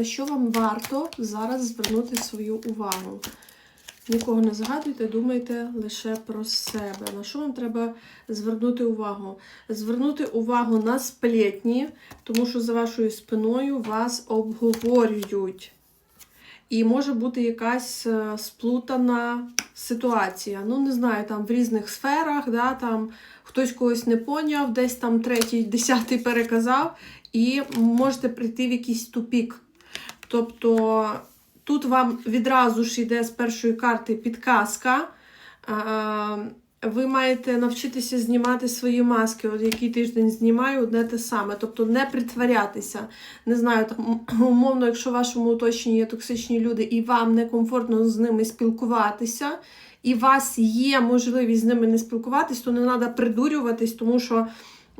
на що вам варто зараз звернути свою увагу. Нікого не згадуйте, думайте лише про себе. На що вам треба звернути увагу? Звернути увагу на сплетні, тому що за вашою спиною вас обговорюють. І може бути якась е, сплутана ситуація. Ну, не знаю, там в різних сферах, да, там хтось когось не поняв, десь там третій, десятий переказав, і можете прийти в якийсь тупік. Тобто тут вам відразу ж йде з першої карти підказка. Ви маєте навчитися знімати свої маски. От який тиждень знімаю, одне те саме. Тобто не притворятися. Не знаю, там, умовно, якщо в вашому оточенні є токсичні люди, і вам некомфортно з ними спілкуватися, і у вас є можливість з ними не спілкуватись, то не треба придурюватись, тому що.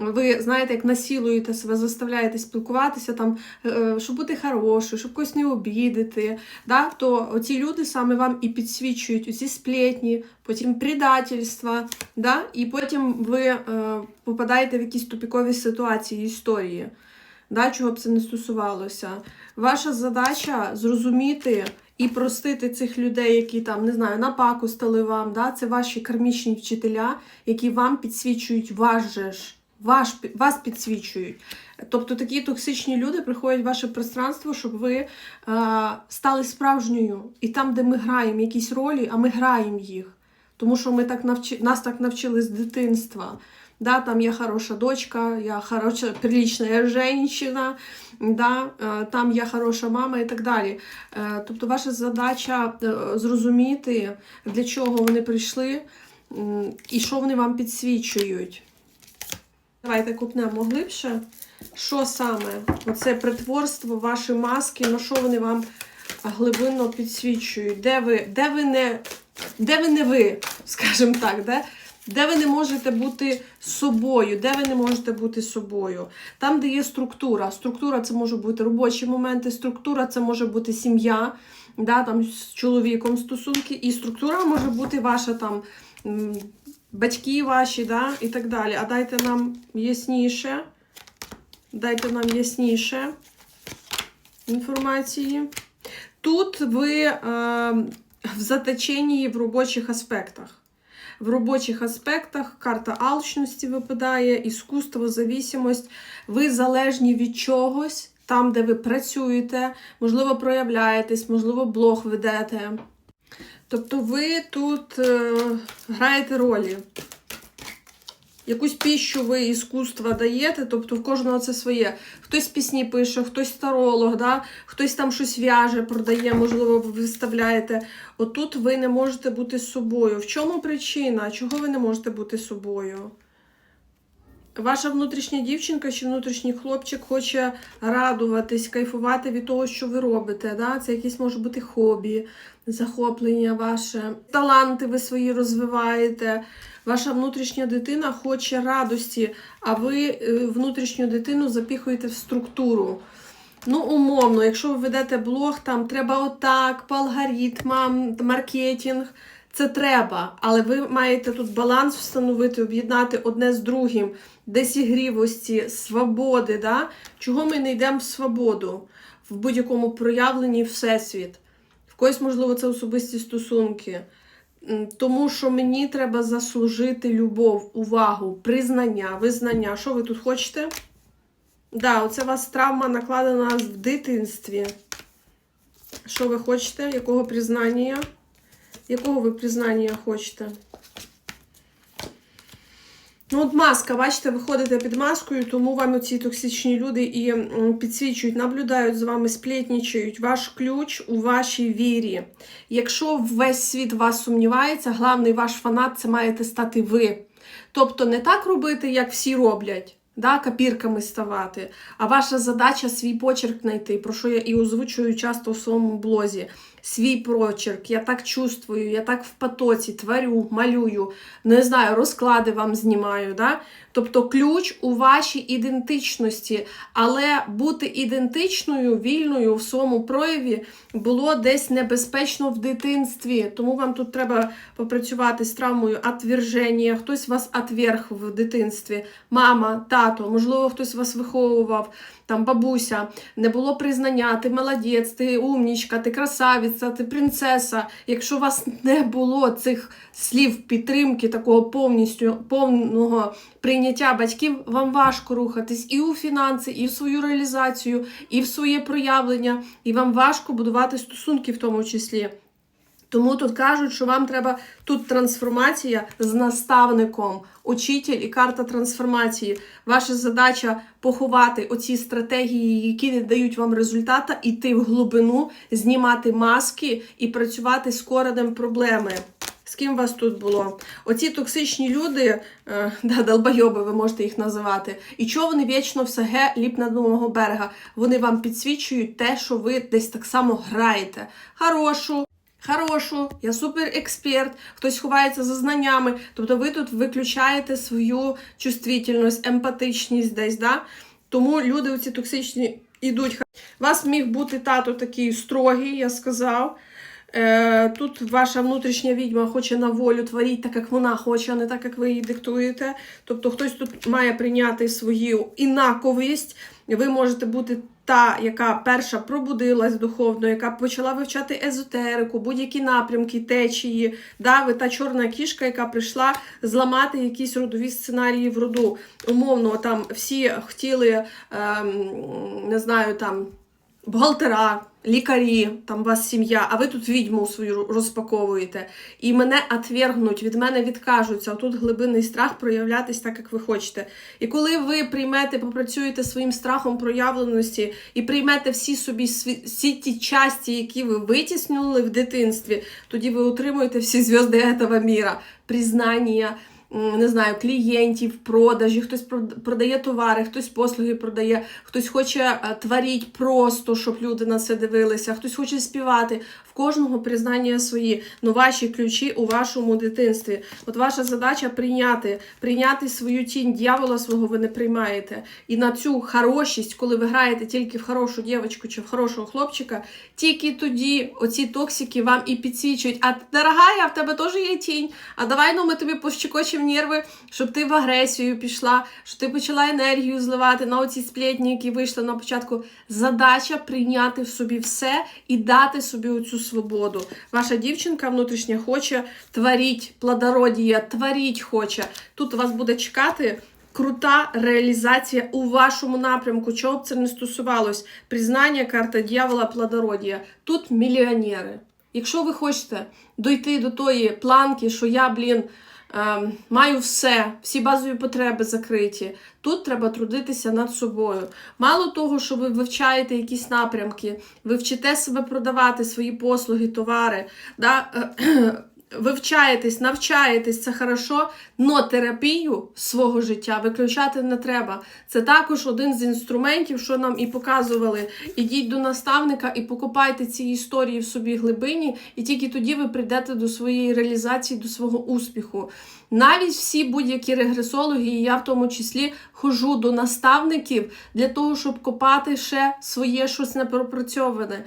Ви знаєте, як насілуєте себе, заставляєте спілкуватися, там, е, щоб бути хорошою, щоб когось не обідати. Да? То оці люди саме вам і підсвічують усі сплетні, потім предательства, да? і потім ви е, попадаєте в якісь тупікові ситуації, історії, да? чого б це не стосувалося. Ваша задача зрозуміти. І простити цих людей, які там не знаю, напакостили вам, да? це ваші кармічні вчителя, які вам підсвічують ваш же ж ваш, вас підсвічують. Тобто такі токсичні люди приходять в ваше пространство, щоб ви е, стали справжньою. І там, де ми граємо якісь ролі, а ми граємо їх. Тому що ми так навчи, нас так навчили з дитинства. Да, там я хороша дочка, я хороша, прилична женщина, да, е, там я хороша мама і так далі. Е, тобто ваша задача е, зрозуміти, для чого вони прийшли і що вони вам підсвічують. Давайте купнемо глибше. Що саме? Оце притворство, ваші маски, на що вони вам глибинно підсвічують? Де ви де ви не де ви, не ви, скажімо так, де, де ви не можете бути собою, де ви не можете бути собою? Там, де є структура. Структура це може бути робочі моменти, структура це може бути сім'я, да, там з чоловіком стосунки, і структура може бути ваша там батьки ваші, да, і так далі. А дайте нам ясніше. Дайте нам ясніше інформації. Тут ви е, в заточенні в робочих аспектах. В робочих аспектах карта алчності випадає, іскусство, завісимость. Ви залежні від чогось, там, де ви працюєте, можливо, проявляєтесь, можливо, блог ведете. Тобто ви тут е, граєте ролі. Якусь піщу ви іскусства даєте, тобто в кожного це своє. Хтось пісні пише, хтось таролог, да? хтось там щось в'яже, продає, можливо, ви виставляєте. Отут ви не можете бути собою. В чому причина? Чого ви не можете бути собою? Ваша внутрішня дівчинка чи внутрішній хлопчик хоче радуватись, кайфувати від того, що ви робите. Да? Це якісь може бути хобі, захоплення ваше, таланти ви свої розвиваєте. Ваша внутрішня дитина хоче радості, а ви е, внутрішню дитину запіхуєте в структуру. Ну, умовно, якщо ви ведете блог, там треба отак, по алгоритмам, маркетинг. Це треба, але ви маєте тут баланс встановити, об'єднати одне з другим, десь ігрівості, свободи. Да? Чого ми не йдемо в свободу в будь-якому проявленні Всесвіт? В когось, можливо, це особисті стосунки. Тому що мені треба заслужити любов, увагу, признання, визнання. Що ви тут хочете? Да, оце у вас травма накладена в дитинстві. Що ви хочете? Якого признання? Якого ви признання хочете? Ну, от маска, бачите, ви ходите під маскою, тому вам оці токсичні люди і підсвічують, наблюдають з вами, сплетнічають. Ваш ключ у вашій вірі. Якщо весь світ вас сумнівається, главний ваш фанат це маєте стати ви. Тобто не так робити, як всі роблять да, копірками ставати. А ваша задача свій почерк знайти, про що я і озвучую часто в своєму блозі. Свій прочерк, я так чувствую, я так в потоці творю, малюю, не знаю, розклади вам знімаю. Да? Тобто ключ у вашій ідентичності, але бути ідентичною, вільною в своєму прояві було десь небезпечно в дитинстві. Тому вам тут треба попрацювати з травмою отверження. Хтось вас отверг в дитинстві, мама, тато, можливо, хтось вас виховував. там бабуся, не було признання, ти молодець, ти умнічка, ти красавиця, ти принцеса. Якщо у вас не було цих слів підтримки, такого повністю повного прийняття батьків, вам важко рухатись і у фінанси, і в свою реалізацію, і в своє проявлення, і вам важко будувати стосунки в тому числі. Тому тут кажуть, що вам треба тут трансформація з наставником, учитель і карта трансформації. Ваша задача поховати оці стратегії, які не дають вам результата, іти в глибину, знімати маски і працювати з коренем проблеми. З ким вас тут було? Оці токсичні люди, е, да, долбойоби, ви можете їх називати. І чого вони вічно все ге ліп на одного берега? Вони вам підсвічують те, що ви десь так само граєте. Хорошу, Хорошу, я суперексперт, хтось ховається за знаннями. Тобто ви тут виключаєте свою чувствительність, емпатичність десь, да? Тому люди оці токсичні йдуть. У вас міг бути тато такий строгий, я сказав. Е, тут ваша внутрішня відьма хоче на волю творити так, як вона хоче, а не так, як ви її диктуєте. Тобто хтось тут має прийняти свою інаковість. Ви можете бути та, яка перша пробудилась духовно, яка почала вивчати езотерику, будь-які напрямки, течії. Да, ви та чорна кішка, яка прийшла зламати якісь родові сценарії в роду. Умовно, там всі хотіли, ем, не знаю, там. Бухгалтера, лікарі, там у вас сім'я, а ви тут відьму свою розпаковуєте. І мене отвергнуть, від мене відкажуться. Отут глибинний страх проявлятись так, як ви хочете. І коли ви приймете, попрацюєте своїм страхом проявленості і приймете всі собі всі ті часті, які ви витіснили в дитинстві, тоді ви отримуєте всі зв'язки цього міра, признання. Не знаю, клієнтів, продажі, хтось прод- продає товари, хтось послуги продає, хтось хоче е, творіть просто, щоб люди на це дивилися, хтось хоче співати. Кожного признання свої, ну ваші ключі у вашому дитинстві. От ваша задача прийняти, прийняти свою тінь, дьявола свого ви не приймаєте. І на цю хорошість, коли ви граєте тільки в хорошу дівчинку чи в хорошого хлопчика, тільки тоді оці токсики вам і підсвічують. А дорогая, в тебе теж є тінь. А давай ну ми тобі пощекочемо нерви, щоб ти в агресію пішла, щоб ти почала енергію зливати на оці сплетні, які вийшли на початку. Задача прийняти в собі все і дати собі оцю свободу. Ваша дівчинка внутрішня хоче творіть плодородія, творіть хоче. Тут вас буде чекати. Крута реалізація у вашому напрямку, чого б це не стосувалось. Признання, карта дьявола, плодородія. Тут мільйонери. Якщо ви хочете дойти до тої планки, що я, блін, маю все, всі базові потреби закриті, тут треба трудитися над собою. Мало того, що ви вивчаєте якісь напрямки, ви вчите себе продавати свої послуги, товари. Да? Вивчаєтесь, навчаєтесь, це хорошо, но терапію свого життя виключати не треба. Це також один з інструментів, що нам і показували. Ідіть до наставника і покопайте ці історії в собі глибині, і тільки тоді ви прийдете до своєї реалізації, до свого успіху. Навіть всі будь-які регресологи, і я в тому числі хожу до наставників для того, щоб копати ще своє щось непропрацьоване.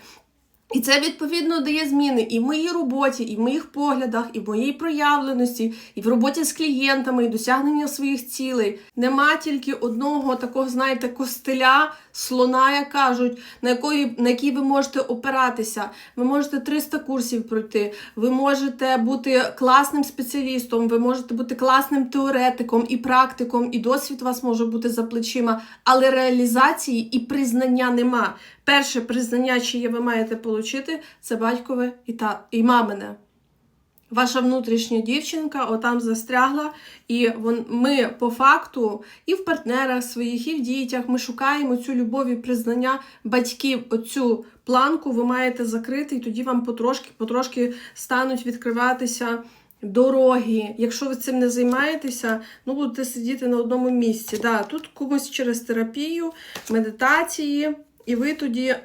І це відповідно дає зміни і в моїй роботі, і в моїх поглядах, і в моїй проявленості, і в роботі з клієнтами, і досягнення своїх цілей. Нема тільки одного такого, знаєте, костиля, слона, як кажуть, на якої на який ви можете опиратися. Ви можете 300 курсів пройти, ви можете бути класним спеціалістом, ви можете бути класним теоретиком і практиком, і досвід у вас може бути за плечима, але реалізації і признання нема. Перше признання, чиє ви маєте отримати, це батькове і та і мамине. Ваша внутрішня дівчинка отам застрягла, і ми по факту і в партнерах своїх, і в дітях ми шукаємо цю любов і признання батьків. Оцю планку ви маєте закрити, і тоді вам потрошки-потрошки стануть відкриватися дороги. Якщо ви цим не займаєтеся, ну будете сидіти на одному місці. Да, тут комусь через терапію, медитації, і ви тоді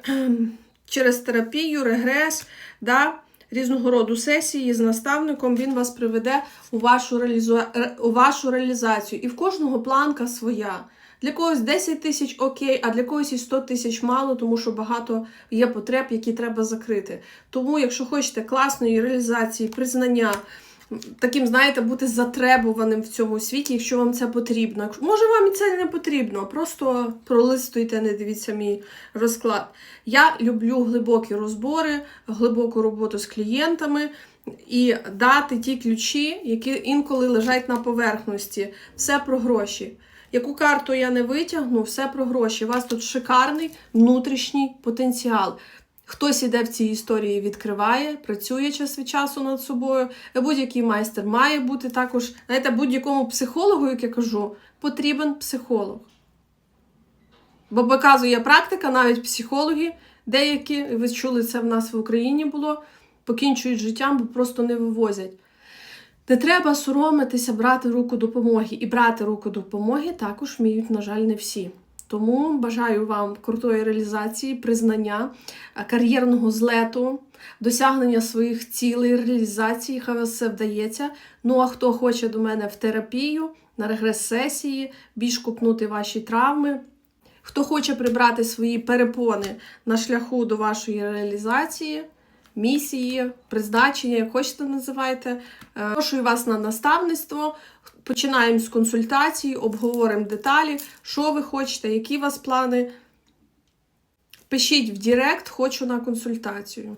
через терапію, регрес, да, різного роду сесії з наставником він вас приведе у вашу, реалізу... у вашу реалізацію. І в кожного планка своя. Для когось 10 тисяч окей, а для когось і 100 тисяч мало, тому що багато є потреб, які треба закрити. Тому, якщо хочете класної реалізації, признання, таким, знаєте, бути затребуваним в цьому світі, якщо вам це потрібно. Може, вам і це не потрібно, просто пролистуйте, не дивіться мій розклад. Я люблю глибокі розбори, глибоку роботу з клієнтами і дати ті ключі, які інколи лежать на поверхності. Все про гроші. Яку карту я не витягну, все про гроші. У вас тут шикарний внутрішній потенціал. Хтось іде в цій історії, відкриває, працює час від часу над собою. Будь-який майстер має бути також. Знаєте, будь-якому психологу, як я кажу, потрібен психолог. Бо показує практика, навіть психологи, деякі, ви чули це в нас в Україні було, покінчують життям, бо просто не вивозять. Не треба соромитися брати руку допомоги. І брати руку допомоги також вміють, на жаль, не всі. Тому бажаю вам крутої реалізації, признання, е, кар'єрного злету, досягнення своїх цілей, реалізації, хай вас все вдається. Ну а хто хоче до мене в терапію, на регрес-сесії, більш купнути ваші травми, хто хоче прибрати свої перепони на шляху до вашої реалізації, місії, призначення, як хочете називайте. Прошую вас на наставництво. Починаємо з консультації, обговоримо деталі, що ви хочете, які у вас плани. Пишіть в Директ, хочу на консультацію.